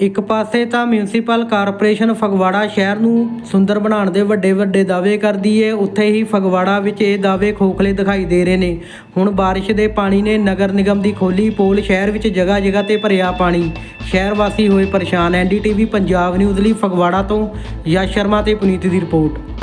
ਇੱਕ ਪਾਸੇ ਤਾਂ ਮਿਊਨਿਸਪਲ ਕਾਰਪੋਰੇਸ਼ਨ ਫਗਵਾੜਾ ਸ਼ਹਿਰ ਨੂੰ ਸੁੰਦਰ ਬਣਾਉਣ ਦੇ ਵੱਡੇ ਵੱਡੇ ਦਾਅਵੇ ਕਰਦੀ ਏ, ਉੱਥੇ ਹੀ ਫਗਵਾੜਾ ਵਿੱਚ ਇਹ ਦਾਅਵੇ ਖੋਖਲੇ ਦਿਖਾਈ ਦੇ ਰਹੇ ਨੇ। ਹੁਣ ਬਾਰਿਸ਼ ਦੇ ਪਾਣੀ ਨੇ ਨਗਰ ਨਿਗਮ ਦੀ ਖੋਲੀ, ਪੋਲ ਸ਼ਹਿਰ ਵਿੱਚ ਜਗ੍ਹਾ ਜਗ੍ਹਾ ਤੇ ਭਰਿਆ ਪਾਣੀ। ਸ਼ਹਿਰ ਵਾਸੀ ਹੋਏ ਪਰੇਸ਼ਾਨ ਐਨਡੀਟੀਵੀ ਪੰਜਾਬ ਨਿਊਜ਼ ਲਈ ਫਗਵਾੜਾ ਤੋਂ ਯਸ਼ ਸ਼ਰਮਾ ਤੇ ਪੁਨੀਤ ਦੀ ਰਿਪੋਰਟ।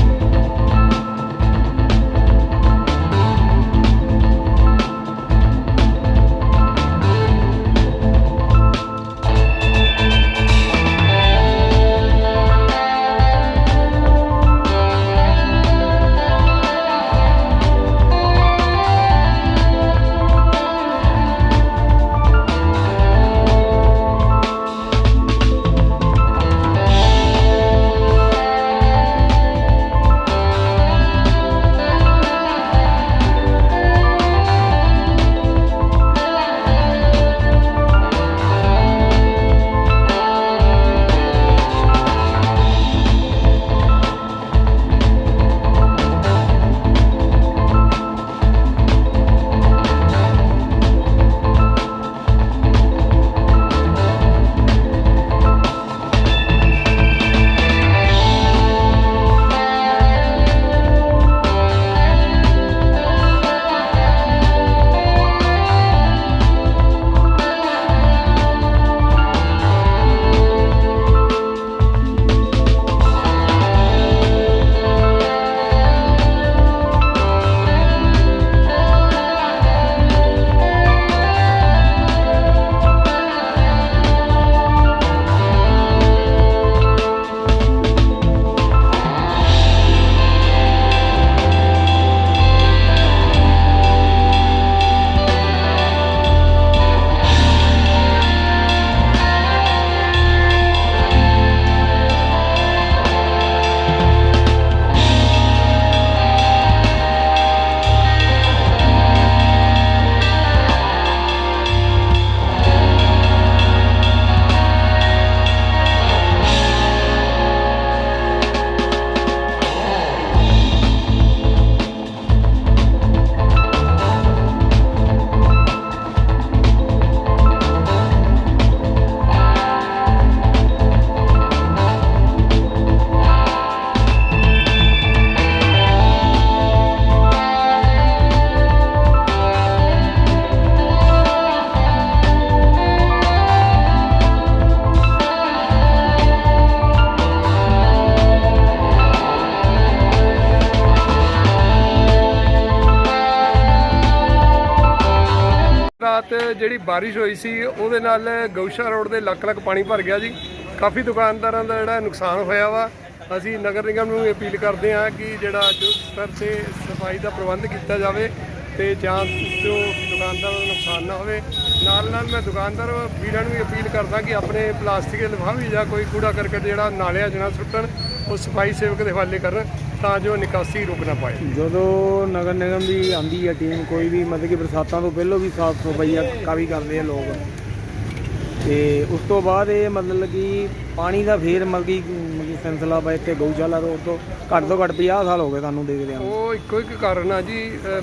ਰਾਤ ਜਿਹੜੀ ਬਾਰਿਸ਼ ਹੋਈ ਸੀ, ਉਹਦੇ ਨਾਲ ਗਊਸ਼ਾ ਰੋਡ ਦੇ ਲੱਖ ਲੱਖ ਪਾਣੀ ਭਰ ਗਿਆ ਜੀ। ਕਾਫੀ ਦੁਕਾਨਦਾਰਾਂ ਦਾ ਜਿਹੜਾ ਨੁਕਸਾਨ ਹੋਇਆ ਵਾ। ਅਸੀਂ ਨਗਰ ਨਿਗਮ ਨੂੰ ਅਪੀਲ ਕਰਦੇ ਹਾਂ ਕਿ ਜਿਹੜਾ ਜੋ ਸਤਰ ਤੇ ਸਫ਼ਾਈ ਦਾ ਪ੍ਰਬੰਧ ਕੀਤਾ ਜਾਵੇ ਤੇ ਜਾਂ ਜੋ ਦੁਕਾਨਦਾਰਾਂ ਦਾ ਨੁਕਸਾਨ ਨਾ ਹੋਵੇ। ਨਾਲ ਨਾਲ ਮੈਂ ਦੁਕਾਨਦਾਰ ਵੀਰਾਂ ਨੂੰ ਵੀ ਅਪੀਲ ਕਰਦਾ ਕਿ ਆਪਣੇ ਪਲਾਸਟਿਕ ਦੇ ਲਿਫਾਫੇ ਜਾਂ ਕੋਈ ਕੂੜਾ ਕਰਕਟ ਜਿਹੜਾ ਨਾਲਿਆਂ 'ਚ ਨਾ ਸੁੱਟਣ, ਉਹ ਸਫ਼ਾਈ ਸੇਵਕ ਦੇ ਹਵਾਲੇ ਕਰਨ। ਤਾਂ ਜੋ ਨਿਕਾਸੀ ਰੁਕ ਨਾ ਪਾਏ। ਜਦੋਂ ਨਗਰ ਨਿਗਮ ਦੀ ਆਂਦੀ ਹੈ ਟੀਮ ਕੋਈ ਵੀ ਮਤਲਬ ਕਿ ਬਰਸਾਤਾਂ ਤੋਂ ਪਹਿਲਾਂ ਵੀ ਸਾਫ਼ ਸਫ਼ਾਈ ਕਾਫੀ ਕਰਦੇ ਆ ਲੋਕ। ਤੇ ਉਸ ਤੋਂ ਬਾਅਦ ਇਹ ਮਤਲਬ ਕਿ ਪਾਣੀ ਦਾ ਫੇਰ ਮਤਲਬ ਕਿ ਸਿਲਸਿਲਾ ਬਾ ਇੱਥੇ ਗਊਸ਼ਾਲਾ ਰੋਡ ਤੋਂ। ਘੱਟ ਤੋਂ ਘੱਟ 50 ਸਾਲ ਹੋ ਗਏ ਸਾਨੂੰ ਦੇਖਦੇ ਆ ਉਹ ਇੱਕੋ ਇੱਕ ਕਾਰਨ ਆ ਜੀ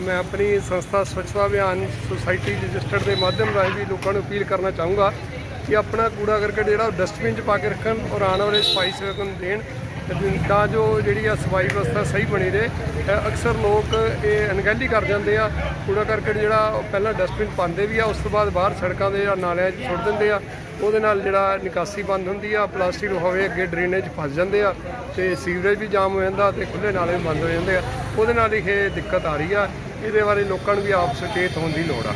ਮੈਂ ਆਪਣੀ ਸੰਸਥਾ ਸਵੱਛਤਾ ਅਭਿਆਨ ਸੁਸਾਇਟੀ ਰਜਿਸਟਰਡ ਦੇ ਮਾਧਿਅਮ ਰਾਹੀਂ ਵੀ ਲੋਕਾਂ ਨੂੰ ਅਪੀਲ ਕਰਨਾ ਚਾਹੂੰਗਾ ਕਿ ਆਪਣਾ ਕੂੜਾ ਕਰਕਟ ਜਿਹੜਾ ਡਸਟਬਿਨ 'ਚ ਪਾ ਕੇ ਰੱਖਣ ਔਰ ਆਉਣ ਵਾਲੇ ਸਫ਼ਾਈ ਸੇਵਕ ਨੂੰ ਦੇਣ। ਤਾਂ ਜੋ ਜਿਹੜੀ ਆ ਸਫ਼ਾਈ ਵਿਵਸਥਾ ਸਹੀ ਬਣੀ ਰਹੇ ਅਕਸਰ ਲੋਕ ਇਹ ਅਣਗਹਿਲੀ ਕਰ ਜਾਂਦੇ ਆ। ਕੂੜਾ ਕਰਕਟ ਜਿਹੜਾ ਉਹ ਪਹਿਲਾਂ ਡਸਟਬਿਨ ਪਾਉਂਦੇ ਵੀ ਆ, ਉਸ ਤੋਂ ਬਾਅਦ ਬਾਹਰ ਸੜਕਾਂ ਦੇ ਜਾਂ ਨਾਲਿਆਂ 'ਚ ਸੁੱਟ ਦਿੰਦੇ ਆ। ਉਹਦੇ ਨਾਲ ਜਿਹੜਾ ਨਿਕਾਸੀ ਬੰਦ ਹੁੰਦੀ ਆ, ਪਲਾਸਟਿਕ ਹੋਵੇ ਅੱਗੇ ਡਰੇਨੇਜ ਫਸ ਜਾਂਦੇ ਆ ਤੇ ਸੀਵਰੇਜ ਵੀ ਜਾਮ ਹੋ ਜਾਂਦਾ ਤੇ ਖੁੱਲੇ ਨਾਲੇ ਵੀ ਬੰਦ ਹੋ ਜਾਂਦੇ ਆ। ਉਹਦੇ ਨਾਲ ਹੀ ਇਹ ਦਿੱਕਤ ਆ ਰਹੀ ਆ। ਇਹਦੇ ਬਾਰੇ ਲੋਕਾਂ ਨੂੰ ਵੀ ਆਪ ਸੁਚੇਤ ਹੋਣ ਦੀ ਲੋੜ ਆ।